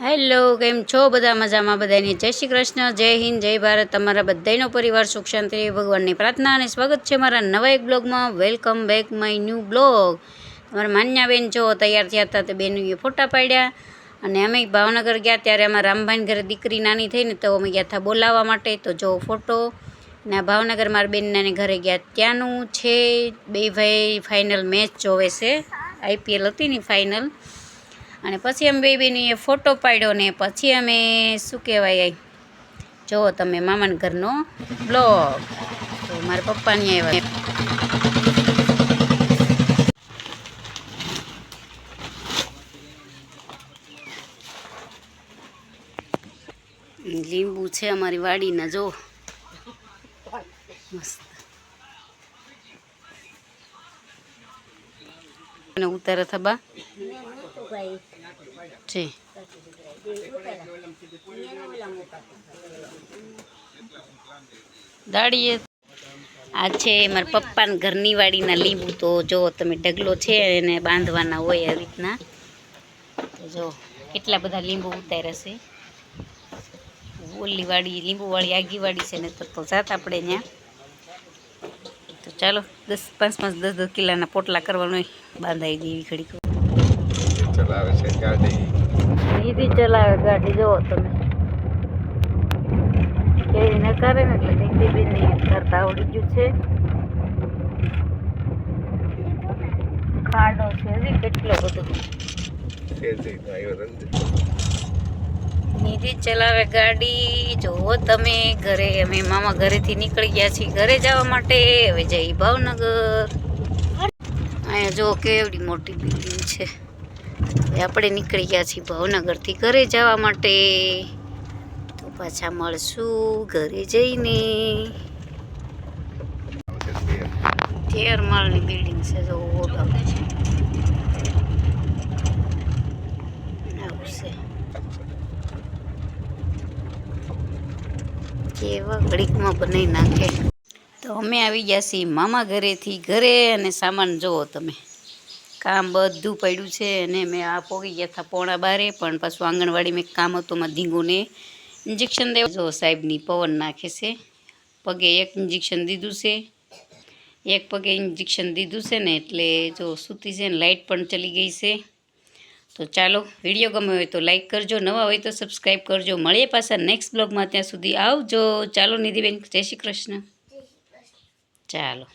Hello, કેમ છો બધા? મજામાં બધાની જય શ્રી કૃષ્ણ, જય હિન્દ, જય ભારત. તમારા બધાનો પરિવાર સુખ, શાંતિ, ભગવાનની પ્રાર્થના અને સ્વાગત છે મારા નવા એક બ્લોગમાં. Welcome back my new blog તમારા માન્યાબેન જો તૈયાર થયા હતા તે બેનીએ ફોટા પાડ્યા અને અમે ભાવનગર ગયા ત્યારે અમારા રામભાઈ ઘરે દીકરી નાની થઈને તો અમે ગયા હતા બોલાવવા માટે. તો જો ફોટો ને આ ભાવનગર મારા બેનનાને ઘરે ગયા. ત્યાંનું છે, બે ભાઈ ફાઇનલ મેચ જોવે છે. આઈપીએલ હતી ને ફાઇનલ અને પછી અમે બેબીની એ ફોટો પાડ્યો ને પછી અમે શું કહેવાય જુઓ તમે મામાના ઘરનો બ્લોગ. તો મારા પપ્પાની આવ્યા લીંબુ છે અમારી વાડીના, જો. મસ્ત. અને ઉતારે થબા છે દાડીએ આ છે મારા પપ્પાના ઘરની વાડીના લીંબુ. તો જો તમે ઢગલો છે એને બાંધવાના હોય આવી રીતના. તો જો કેટલા બધા લીંબુ ઉતાર્યા છે. ઓલી વાડી લીંબુવાળી આગી વાડી છે ને તો જાત આપણે ત્યાં તો ચાલો દસ પાંચ પાંચ દસ દસ કિલ્લાના પોટલા કરવાનો હોય. બાંધાઈ દેવી ઘડીક. ચલાવે છે ગાડી? દીદી ચલાવે ગાડી જુઓ તમે. કેવી ન કરે ને એટલે દીદી ને કરતા આવડી ગયું છે. ખાડો છે હજી કેટલો બધો. નિધિ ચલાવે ગાડી જોવો તમે ઘરે અમે મામા ઘરેથી નીકળી ગયા છીએ. ઘરે જવા માટે હવે જઈ ભાવનગર. અહીંયા જો કેવડી મોટી બિલ્ડિંગ છે. આપણે નીકળી ગયા છીએ ભાવનગરથી ઘરે જવા માટે. તો પાછા મળશું ઘરે જઈને. તેર માળની બિલ્ડિંગ છે જો છે. કેવા ઘડીકમાં બનાવી નાખે. તો અમે આવી ગયા છીએ મામા ઘરેથી ઘરે અને સામાન જુઓ તમે. કામ બધું પડ્યું છે અને મેં આ પોગી ગયા હતા પોણા બારે પણ પાછું આંગણવાડીમાં એક કામ હતું માં ધીંગુને ઇન્જેક્શન દેવું. જો સાહેબની પવન નાખે છે. પગે એક ઇન્જેક્શન દીધું છે. એક પગે ઇન્જેક્શન દીધું છે ને એટલે જો સૂતી છે ને લાઇટ પણ ચલી ગઈ છે. તો ચાલો વીડિયો ગમ્યો હોય તો લાઇક કરજો નવા હોય તો સબસ્ક્રાઈબ કરજો. મળીએ પાછા નેક્સ્ટ બ્લોગમાં ત્યાં સુધી આવજો. ચાલો નિધિબેન જય શ્રી કૃષ્ણ. ચાલો.